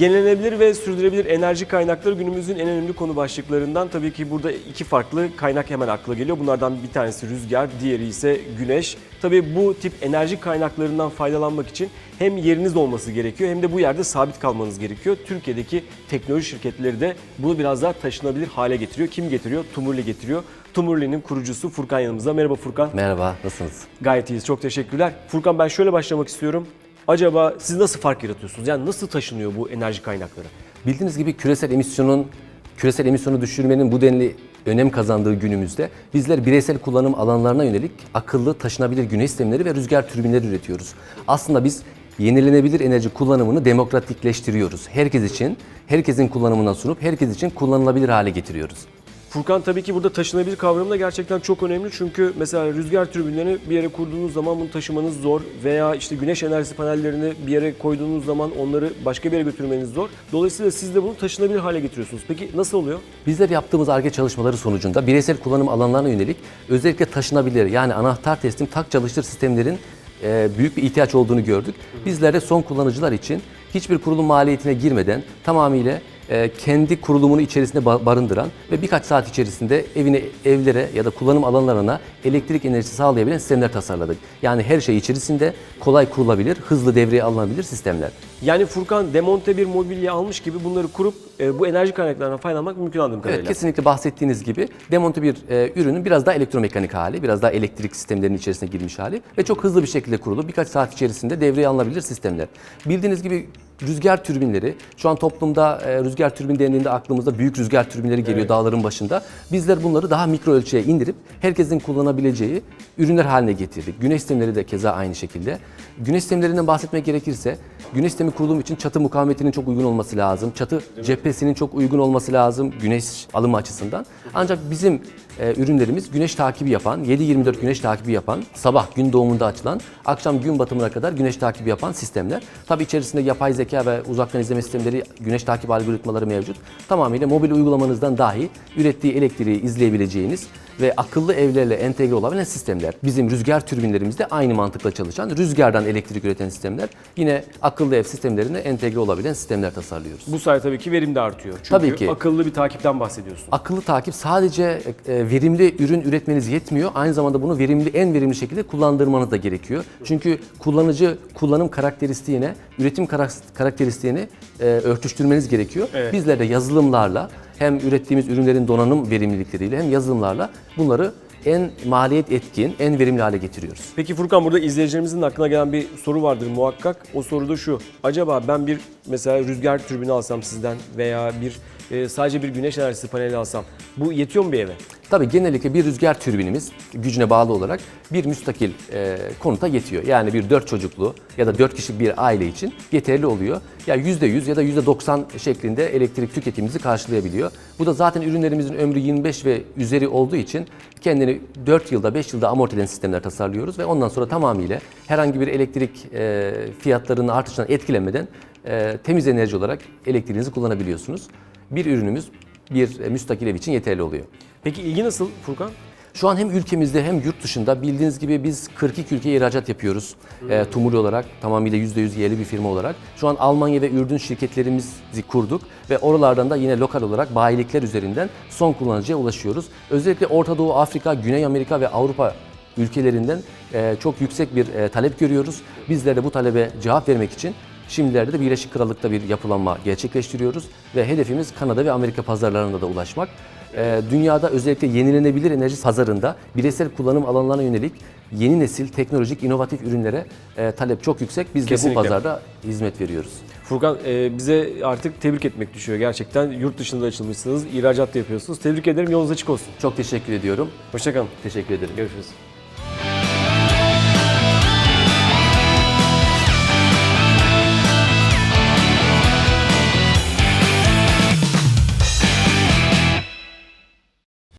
Yenilenebilir ve sürdürülebilir enerji kaynakları günümüzün en önemli konu başlıklarından. Tabii ki burada iki farklı kaynak hemen akla geliyor. Bunlardan bir tanesi rüzgar, diğeri ise güneş. Tabii bu tip enerji kaynaklarından faydalanmak için hem yeriniz olması gerekiyor hem de bu yerde sabit kalmanız gerekiyor. Türkiye'deki teknoloji şirketleri de bunu biraz daha taşınabilir hale getiriyor. Kim getiriyor? Tumurli getiriyor. Tumurli'nin kurucusu Furkan yanımızda. Merhaba Furkan. Merhaba, nasılsınız? Gayet iyiyiz. Çok teşekkürler. Furkan ben şöyle başlamak istiyorum. Acaba siz nasıl fark yaratıyorsunuz? Yani nasıl taşınıyor bu enerji kaynakları? Bildiğiniz gibi küresel emisyonun küresel emisyonu düşürmenin bu denli önem kazandığı günümüzde bizler bireysel kullanım alanlarına yönelik akıllı taşınabilir güneş sistemleri ve rüzgar türbinleri üretiyoruz. Aslında biz yenilenebilir enerji kullanımını demokratikleştiriyoruz. Herkes için, herkesin kullanımına sunup herkes için kullanılabilir hale getiriyoruz. Furkan tabii ki burada taşınabilir kavramı da gerçekten çok önemli. Çünkü mesela rüzgar türbinlerini bir yere kurduğunuz zaman bunu taşımanız zor. Veya işte güneş enerjisi panellerini bir yere koyduğunuz zaman onları başka bir yere götürmeniz zor. Dolayısıyla siz de bunu taşınabilir hale getiriyorsunuz. Peki nasıl oluyor? Bizler yaptığımız ARGE çalışmaları sonucunda bireysel kullanım alanlarına yönelik özellikle taşınabilir yani anahtar teslim tak çalıştır sistemlerin e, büyük bir ihtiyaç olduğunu gördük. Bizler de son kullanıcılar için hiçbir kurulum maliyetine girmeden tamamıyla kendi kurulumunu içerisinde ba- barındıran ve birkaç saat içerisinde evine, evlere ya da kullanım alanlarına elektrik enerjisi sağlayabilen sistemler tasarladık. Yani her şey içerisinde kolay kurulabilir, hızlı devreye alınabilir sistemler. Yani Furkan demonte bir mobilya almış gibi bunları kurup e, bu enerji kaynaklarından faydalanmak mümkün anladığım kadarıyla. Evet, kesinlikle bahsettiğiniz gibi demonte bir e, ürünün biraz daha elektromekanik hali, biraz daha elektrik sistemlerinin içerisine girmiş hali ve çok hızlı bir şekilde kurulu birkaç saat içerisinde devreye alınabilir sistemler. Bildiğiniz gibi rüzgar türbinleri, şu an toplumda e, rüzgar türbin dendiğinde aklımızda büyük rüzgar türbinleri geliyor dağların başında. Bizler bunları daha mikro ölçüye indirip herkesin kullanabileceği ürünler haline getirdik. Güneş sistemleri de keza aynı şekilde. Güneş sistemlerinden bahsetmek gerekirse, güneş sistemi kurulum için çatı mukavemetinin çok uygun olması lazım. Çatı cephesinin çok uygun olması lazım güneş alımı açısından. Ancak bizim e, ürünlerimiz güneş takibi yapan, 7-24 güneş takibi yapan, sabah gün doğumunda açılan, akşam gün batımına kadar güneş takibi yapan sistemler. Tabi içerisinde yapay zeka ve uzaktan izleme sistemleri, güneş takip algoritmaları mevcut. Tamamıyla mobil uygulamanızdan dahi ürettiği elektriği izleyebileceğiniz ve akıllı evlerle entegre olabilen sistemler. Bizim rüzgar türbinlerimizde aynı mantıkla çalışan, rüzgardan elektrik üreten sistemler. Yine akıllı ev sistemlerine entegre olabilen sistemler tasarlıyoruz. Bu sayede tabii ki verim de artıyor. Çünkü Tabii ki. akıllı bir takipten bahsediyorsun. Akıllı takip sadece e, verimli ürün üretmeniz yetmiyor. Aynı zamanda bunu verimli en verimli şekilde kullandırmanız da gerekiyor. Çünkü kullanıcı kullanım karakteristiğine, üretim karak- karakteristiğini e, örtüştürmeniz gerekiyor. Evet. Bizler de yazılımlarla hem ürettiğimiz ürünlerin donanım verimlilikleriyle hem yazılımlarla bunları en maliyet etkin, en verimli hale getiriyoruz. Peki Furkan burada izleyicilerimizin aklına gelen bir soru vardır muhakkak. O soru da şu. Acaba ben bir mesela rüzgar türbini alsam sizden veya bir e, sadece bir güneş enerjisi paneli alsam bu yetiyor mu bir eve? Tabii genellikle bir rüzgar türbinimiz gücüne bağlı olarak bir müstakil e, konuta yetiyor. Yani bir 4 çocuklu ya da 4 kişilik bir aile için yeterli oluyor. Ya %100 ya da %90 şeklinde elektrik tüketimimizi karşılayabiliyor. Bu da zaten ürünlerimizin ömrü 25 ve üzeri olduğu için kendini 4 yılda 5 yılda amorti eden sistemler tasarlıyoruz ve ondan sonra tamamıyla herhangi bir elektrik e, fiyatlarının artışından etkilenmeden e, temiz enerji olarak elektriğinizi kullanabiliyorsunuz. Bir ürünümüz bir e, müstakil ev için yeterli oluyor. Peki ilgi nasıl Furkan? Şu an hem ülkemizde hem yurt dışında bildiğiniz gibi biz 42 ülkeye ihracat yapıyoruz. E, Tumuri olarak tamamıyla %100 yerli bir firma olarak. Şu an Almanya ve Ürdün şirketlerimizi kurduk ve oralardan da yine lokal olarak bayilikler üzerinden son kullanıcıya ulaşıyoruz. Özellikle Orta Doğu, Afrika, Güney Amerika ve Avrupa ülkelerinden e, çok yüksek bir e, talep görüyoruz. Bizler de bu talebe cevap vermek için Şimdilerde de Birleşik Krallık'ta bir yapılanma gerçekleştiriyoruz ve hedefimiz Kanada ve Amerika pazarlarına da ulaşmak. Ee, dünyada özellikle yenilenebilir enerji pazarında bireysel kullanım alanlarına yönelik yeni nesil teknolojik inovatif ürünlere e, talep çok yüksek. Biz de Kesinlikle. bu pazarda hizmet veriyoruz. Furkan e, bize artık tebrik etmek düşüyor gerçekten. Yurt dışında açılmışsınız, ihracat da yapıyorsunuz. Tebrik ederim, yolunuz açık olsun. Çok teşekkür ediyorum. Hoşçakalın. Teşekkür ederim. Görüşürüz.